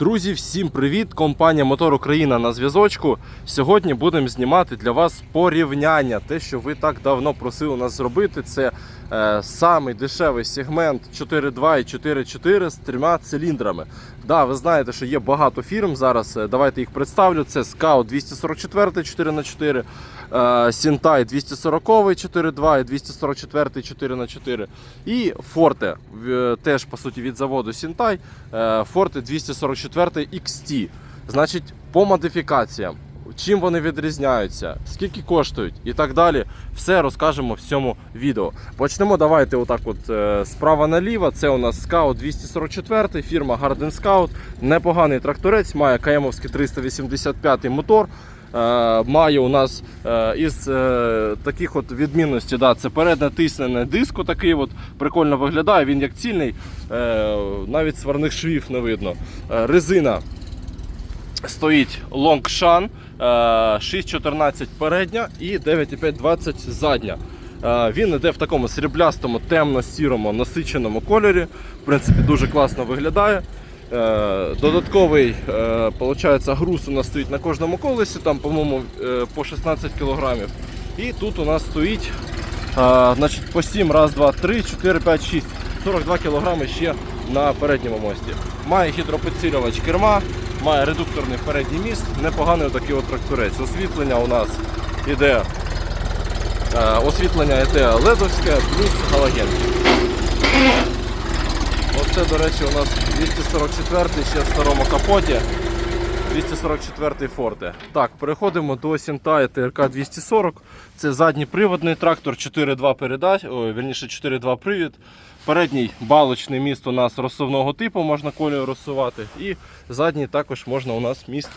Друзі, всім привіт! Компанія Мотор Україна на зв'язочку. Сьогодні будемо знімати для вас порівняння. Те, що ви так давно просили нас зробити, це е, самий дешевий сегмент 4.2 і 4.4 з трьома циліндрами. Да, ви знаєте, що є багато фірм зараз. е, Давайте їх представлю. Це Scout 244 4х4, е, Sintai 240 4.2 і 244 4х4 і Forte, теж по суті від заводу е, Forte 244 XT. Значить, по модифікаціям, чим вони відрізняються, скільки коштують і так далі, все розкажемо в цьому відео. Почнемо давайте отак от е, справа наліво. Це у нас Scout 244, фірма Garden Scout. Непоганий тракторець, має КМовський 385 мотор. Е, має у нас е, із е, таких от відмінностей, да, це передне тиснене диско, такий от, прикольно виглядає, він як цільний, навіть сварних швів не видно. Резина стоїть Longshan, е, 6.14 передня і 9.520 задня. Він йде в такому сріблястому, темно-сірому, насиченому кольорі. В принципі, дуже класно виглядає. Е, Додатковий е, получається, груз у нас стоїть на кожному колесі, там, по-моєму, е, по 16 кг. І тут у нас стоїть значить, по 7, раз, два, три, 4, 5, 6. 42 кг ще на передньому мості. Має гідропідсилювач керма, має редукторний передній міст, непоганий такий от тракторець. Освітлення у нас іде освітлення йде ледовське плюс галоген. Оце, до речі, у нас 244 ще в старому капоті. 244 Форте. Так, переходимо до Сінтая ТРК 240. Це задній приводний трактор 4.2 передач, ой, вірніше 4.2 привід. Передній балочний міст у нас розсувного типу, можна колію розсувати. І задній також можна у нас міст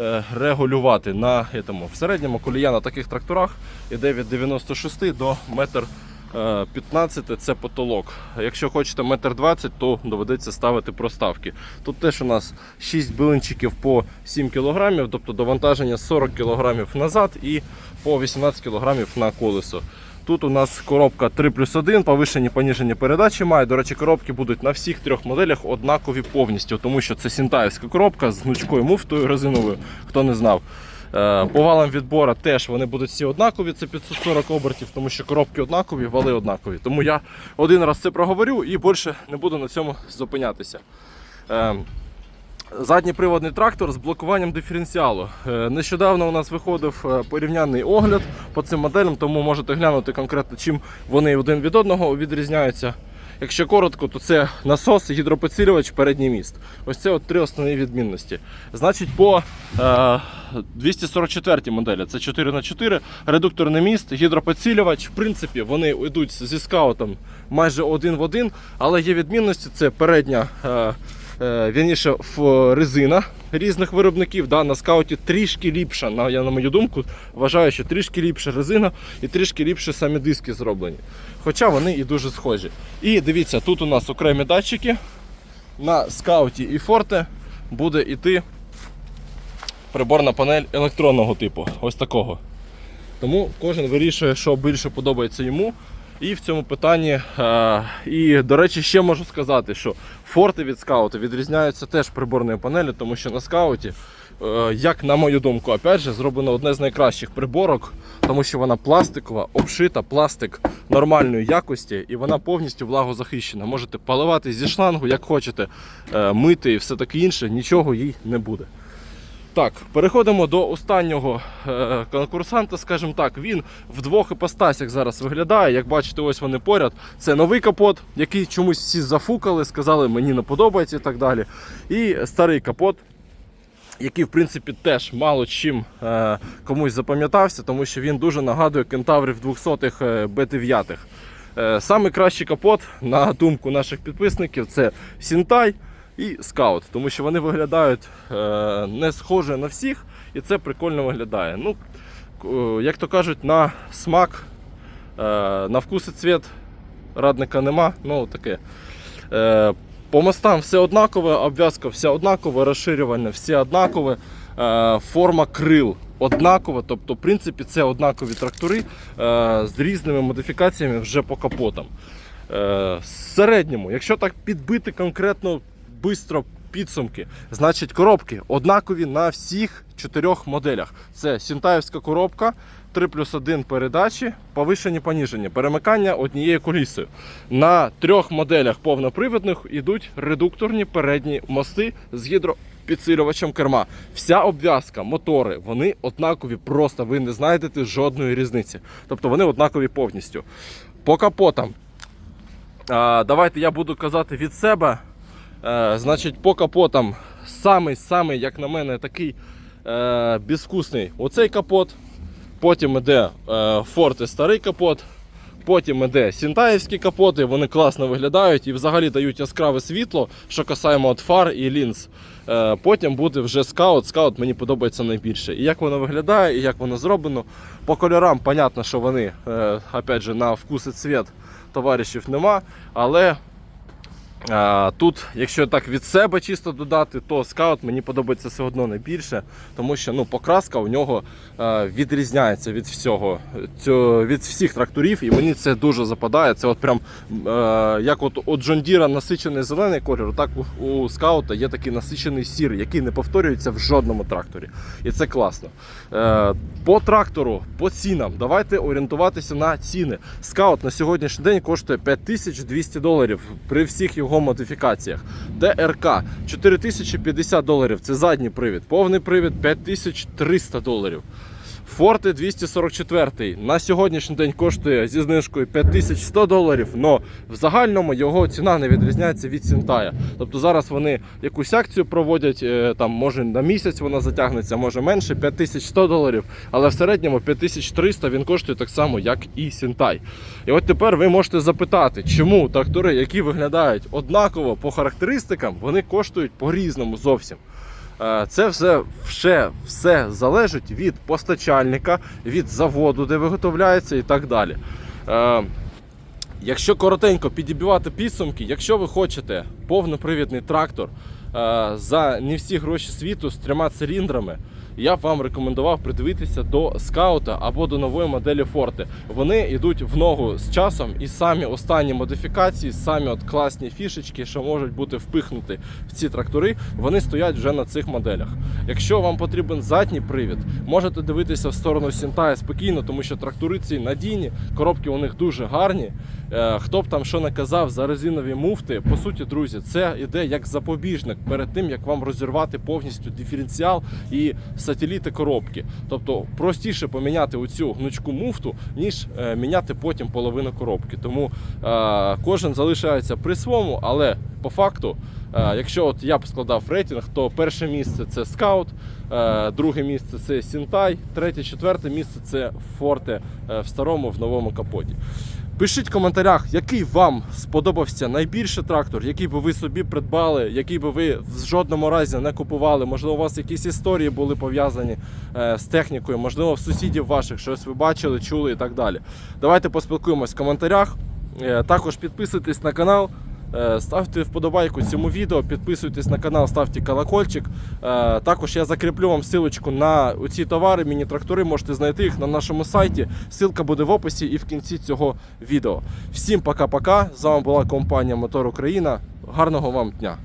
е, регулювати. На этому. В середньому колія на таких тракторах іде від 96 до 1,15 Е, 15 це потолок. Якщо хочете 1,20 м, то доведеться ставити проставки. Тут теж у нас 6 билинчиків по 7 кг, тобто довантаження 40 кг назад і по 18 кг на колесо. Тут у нас коробка 3 плюс 1, повишені поніжені передачі має. До речі, коробки будуть на всіх трьох моделях однакові повністю, тому що це сінтаївська коробка з гнучкою муфтою резиновою, хто не знав. Е, По валам відбора теж вони будуть всі однакові, це 540 обертів, тому що коробки однакові, вали однакові. Тому я один раз це проговорю і більше не буду на цьому зупинятися. Е, Задній приводний трактор з блокуванням диференціалу. Е, Нещодавно у нас виходив порівняльний огляд по цим моделям, тому можете глянути конкретно, чим вони один від одного відрізняються. Якщо коротко, то це насос, гідропоцілювач, передній міст. Ось це от три основні відмінності. Значить, по е, 244 моделі це 4х4, редукторний міст, гідропоцілювач. В принципі, вони йдуть зі скаутом майже один в один, але є відмінності: це передня. Е, Вірніше, ф- резина різних виробників. Да, на скауті трішки ліпша, на, я, на мою думку, вважаю, що трішки ліпша резина і трішки ліпше самі диски зроблені. Хоча вони і дуже схожі. І дивіться, тут у нас окремі датчики. На скауті і форте буде йти приборна панель електронного типу. Ось такого. Тому кожен вирішує, що більше подобається йому. І в цьому питанні, е, і до речі, ще можу сказати, що форти від скаута відрізняються теж приборною панелі, тому що на скауті, е, як на мою думку, опять же, зроблено одне з найкращих приборок, тому що вона пластикова, обшита, пластик нормальної якості, і вона повністю влагозахищена. Можете поливати зі шлангу, як хочете, е, мити і все таке інше, нічого їй не буде. Так, переходимо до останнього е, конкурсанта, скажімо так. Він в двох іпостасях зараз виглядає. Як бачите, ось вони поряд. Це новий капот, який чомусь всі зафукали, сказали, мені не подобається і так далі. І старий капот, який, в принципі, теж мало чим е, комусь запам'ятався, тому що він дуже нагадує кентаврів 200-х е, Б9. Е, Самий кращий капот, на думку наших підписників, це Сінтай і Скаут, тому що вони виглядають е, не схоже на всіх, і це прикольно виглядає. Ну, е, як то кажуть, на смак, е, на вкус і цвіт радника нема. Ну, таке. По мостам все однакове, обв'язка вся однакова, розширювання всі однакове, форма крил однакова. Тобто, в принципі, це однакові трактори з різними модифікаціями вже по капотам. В середньому, якщо так підбити конкретно бистро підсумки. Значить, коробки однакові на всіх чотирьох моделях. Це Сінтаївська коробка, 3 плюс 1 передачі, повишені поніжені, перемикання однією колісою. На трьох моделях повнопривідних йдуть редукторні передні мости з гідропідсилювачем керма. Вся обв'язка, мотори, вони однакові, просто ви не знайдете жодної різниці. Тобто вони однакові повністю. По капотам. Давайте я буду казати від себе. Е, значить, по капотам самий, самий, як на мене, такий е, безвкусний оцей капот. Потім іде е, Forte старий капот. Потім іде Сінтаївські капоти, вони класно виглядають і взагалі дають яскраве світло, що касаємо от фар і лінз. Е, потім буде вже скаут. Скаут мені подобається найбільше. І як воно виглядає, і як воно зроблено. По кольорам, понятно, що вони е, опять же, на вкус і цвіт товаришів нема. Але тут, якщо так від себе чисто додати, то скаут мені подобається все одно найбільше, тому що ну, покраска у нього е, відрізняється від всього, від всіх тракторів, і мені це дуже западає. Це от прям е, як от у Джон Діра насичений зелений кольор, так у, скаута є такий насичений сірий, який не повторюється в жодному тракторі. І це класно. Е, по трактору, по цінам, давайте орієнтуватися на ціни. Скаут на сьогоднішній день коштує 5200 доларів при всіх його модифікаціях. ДРК 4050 доларів це задній привід, повний привід 5300 доларів. Форте 244 на сьогоднішній день коштує зі знижкою 5100 доларів, але в загальному його ціна не відрізняється від Сінтая. Тобто зараз вони якусь акцію проводять, е, там може на місяць вона затягнеться, може менше, 5100 доларів, але в середньому 5300 він коштує так само, як і Сінтай. І от тепер ви можете запитати, чому трактори, які виглядають однаково по характеристикам, вони коштують по-різному зовсім. Е, Це все, все, все залежить від постачальника, від заводу, де виготовляється і так далі. Е, Якщо коротенько підібивати підсумки, якщо ви хочете повнопривідний трактор е, за не всі гроші світу з трьома циліндрами, я б вам рекомендував придивитися до скаута або до нової моделі Forte. Вони йдуть в ногу з часом і самі останні модифікації, самі от класні фішечки, що можуть бути впихнуті в ці трактори, вони стоять вже на цих моделях. Якщо вам потрібен задній привід, можете дивитися в сторону Сінтая спокійно, тому що трактори ці надійні, коробки у них дуже гарні. Е, Хто б там що не казав за резинові муфти, по суті, друзі, це іде як запобіжник перед тим, як вам розірвати повністю диференціал і сателіти коробки. Тобто простіше поміняти оцю гнучку муфту, ніж е, міняти потім половину коробки. Тому е, кожен залишається при своєму, але по факту. Е, Якщо от я б складав рейтинг, то перше місце це скаут, друге місце це Сінтай, третє, четверте місце це Форте в старому в новому капоті. Пишіть в коментарях, який вам сподобався найбільше трактор, який би ви собі придбали, який би ви в жодному разі не купували. Можливо, у вас якісь історії були пов'язані е, з технікою, можливо, в сусідів ваших щось ви бачили, чули і так далі. Давайте поспілкуємось в коментарях. Е, Також підписуйтесь на канал. Е, Ставте вподобайку цьому відео, підписуйтесь на канал, ставте колокольчик. Е, Також я закріплю вам ссылочку на ці товари, міні-трактори. Можете знайти їх на нашому сайті. Ссылка буде в описі і в кінці цього відео. Всім пока-пока. З вами була компанія Мотор Україна. Гарного вам дня!